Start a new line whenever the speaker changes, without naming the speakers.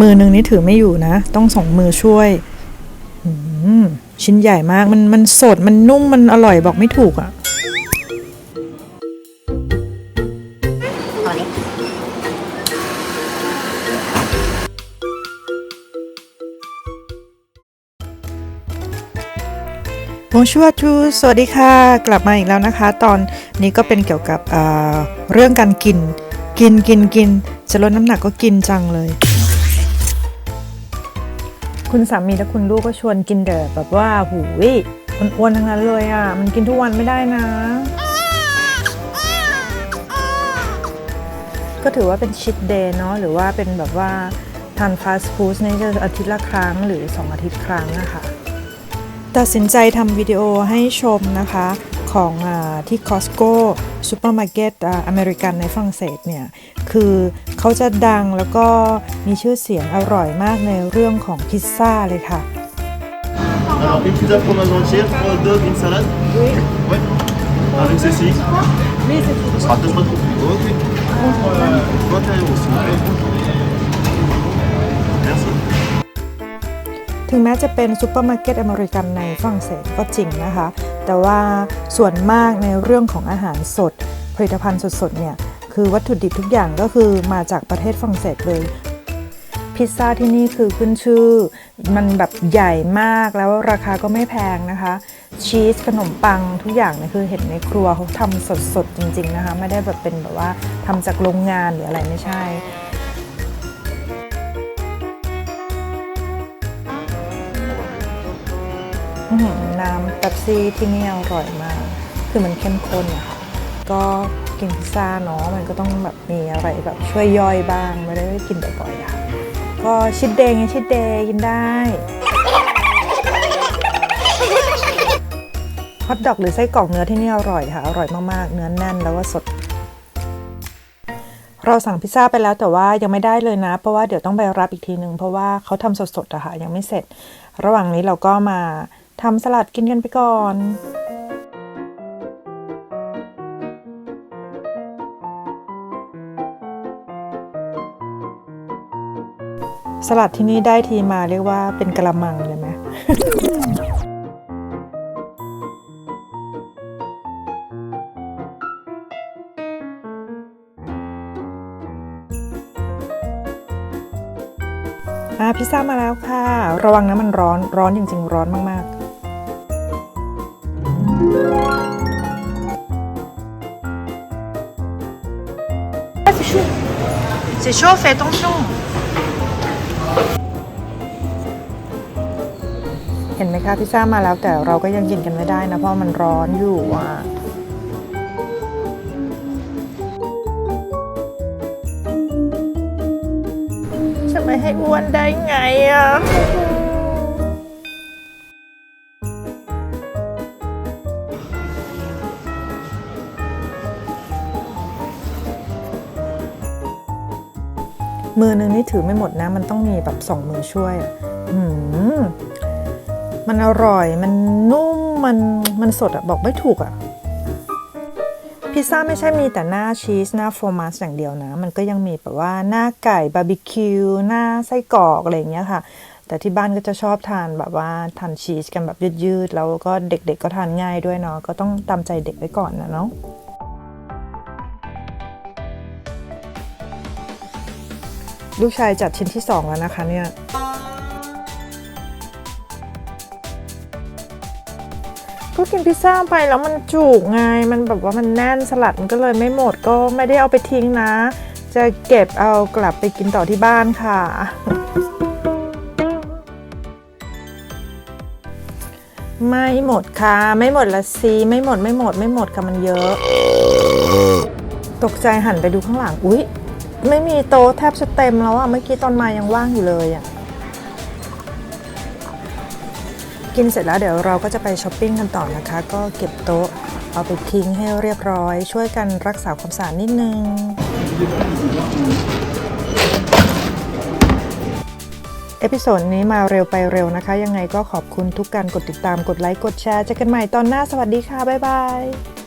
มือหนึ่งนี่ถือไม่อยู่นะ ต้องสองมือช่วยอืมชิ้นใหญ่มากมันมันสดมันนุ่มมันอร่อยบอกไม่ถูกอะ่ะบงชัวจูสวัสดีค่ะ กลับมาอีกแล้วนะคะ ตอนนี้ก็เป็นเกี่ยวกับเอ่อเรื่องการกิน กินกินกิน จะลดน้ำหนักก็กินจังเลย คุณสามีและคุณลูกก็ชวนกินเดอแบบว่าหูยอ้วนๆทั้งนั้นเลยอะ มันกินทุกวันไม่ได้นะ ก็ถือว่าเป็นชิทเดย์เนาะหรือว่าเป็นแบบว่าทานฟาสต์ฟู้ดนี่จะอาทิตย์ละครั้งหรือ 2 อาทิตย์ครั้งนะคะ ตัดสินใจทำวิดีโอให้ชมนะคะ ของอาที่ Costco ซูเปอร์มาร์เก็ตอเมริกันในฝรั่งเศสเนี่ย คือเขาจะดังแล้วก็มีชื่อเสียงอร่อยมากในเรื่องของพิซซ่าเลยค่ะ
Alors, une pizza fromage entière, trois hot dogs, une salade Oui. Ouais. Avec ceci Oui, c'est tout. Ah, donne-moi trop. Ok. Toi, t'as aussi. Merci.
ถึงแม้จะเป็นซูเปอร์มาร์เก็ตอเมริกันในฝรั่งเศสก็จริงนะคะ แต่ว่าส่วนมากในเรื่องของอาหารสด ผลิตภัณฑ์สดๆเนี่ยคือวัตถุดิบทุกอย่างก็คือมาจากประเทศฝรั่งเศสเลยพิซซ่าที่นี่คือขึ้นชื่อ มันแบบใหญ่มากแล้วราคาก็ไม่แพงนะคะ ชีสขนมปังทุกอย่างเนี่ยคือเห็นในครัวเขาทำสดๆ จริง ๆนะคะ ไม่ได้แบบเป็นแบบว่าทำจากโรงงานหรืออะไรไม่ใช่ น้ำเป๊ปซี่ที่นี่อร่อยมาก คือมันเข้มข้นอะค่ะก็กินพิซซ่าเนาะมันก็ต้องแบบมีอะไรแบบช่วยย่อยบ้าง ไม่ได้กินบ่อยๆอะก็ชิดเดย์ไงชิดเดย์กินได้ฮอทดอกหรือไส้กรอกเนื้อที่นี่อร่อยค่ะ อร่อยมากๆ เนื้อแน่นแล้วก็สด เราสั่งพิซซ่าไปแล้วแต่ว่ายังไม่ได้เลยนะ เพราะว่าเดี๋ยวต้องไปรับอีกทีนึง เพราะว่าเขาทำสดๆอะค่ะยังไม่เสร็จ ระหว่างนี้เราก็มา ทำสลัดกินกันไปก่อนสลัดที่นี่ได้ทีมาเรียกว่าเป็นกระมังเลยไหมอ่าพิซซ่ามาแล้วค่ะ ระวังนะมันร้อน ร้อนจริงๆ ร้อนมากๆ C'est chaud, fais attention เห็นไหมคะพิซซ่ามาแล้วแต่เราก็ยังกินกันไม่ได้นะ เพราะมันร้อนอยู่อะจะไม่ให้อ้วนได้ไงอะ มือหนึ่งนี่ถือไม่หมดนะ มันต้องมีแบบสองมือช่วยอะอืมมันอร่อย มันนุ่ม มันมันสดอะบอกไม่ถูกอะพิซซ่าไม่ใช่มีแต่หน้าชีสหน้าโฟร์มาสอย่างเดียวนะ มันก็ยังมีแบบว่าหน้าไก่บาร์บีคิวหน้าไส้กรอกอะไรอย่างเงี้ยค่ะ แต่ที่บ้านก็จะชอบทานแบบว่าทานชีสกันแบบยืดๆ แล้วก็เด็กๆก็ทานง่ายด้วยเนาะก็ต้องตามใจเด็กไว้ก่อนนะเนาะ ลูกชายจัดชิ้นที่ 2 แล้วนะคะเนี่ย ก็กินพิซซ่าไปแล้วมันจุกไง มันแบบว่ามันแน่นสลัดมันก็เลยไม่หมดก็ไม่ได้เอาไปทิ้งนะ จะเก็บเอากลับไปกินต่อที่บ้านค่ะไม่หมดค่ะ ไม่หมดละซี ไม่หมดไม่หมดไม่หมดค่ะมันเยอะ ตกใจหันไปดูข้างหลัง อุ๊ย ไม่มีโต๊ะแทบจะเต็มแล้วอะเมื่อกี้ตอนมายังว่างอยู่เลยอะกินเสร็จแล้วเดี๋ยวเราก็จะไปช้อปปิ้งกันต่อนะคะ ก็เก็บโต๊ะเอาไปทิ้งให้เรียบร้อย ช่วยกันรักษาความสะอาดนิดนึง เอพิโซดนี้มาเร็วไปเร็วนะคะ ยังไงก็ขอบคุณทุกการกดติดตามกดไลค์ กดแชร์เจอกันใหม่ตอนหน้าสวัสดีค่ะ บ๊ายบาย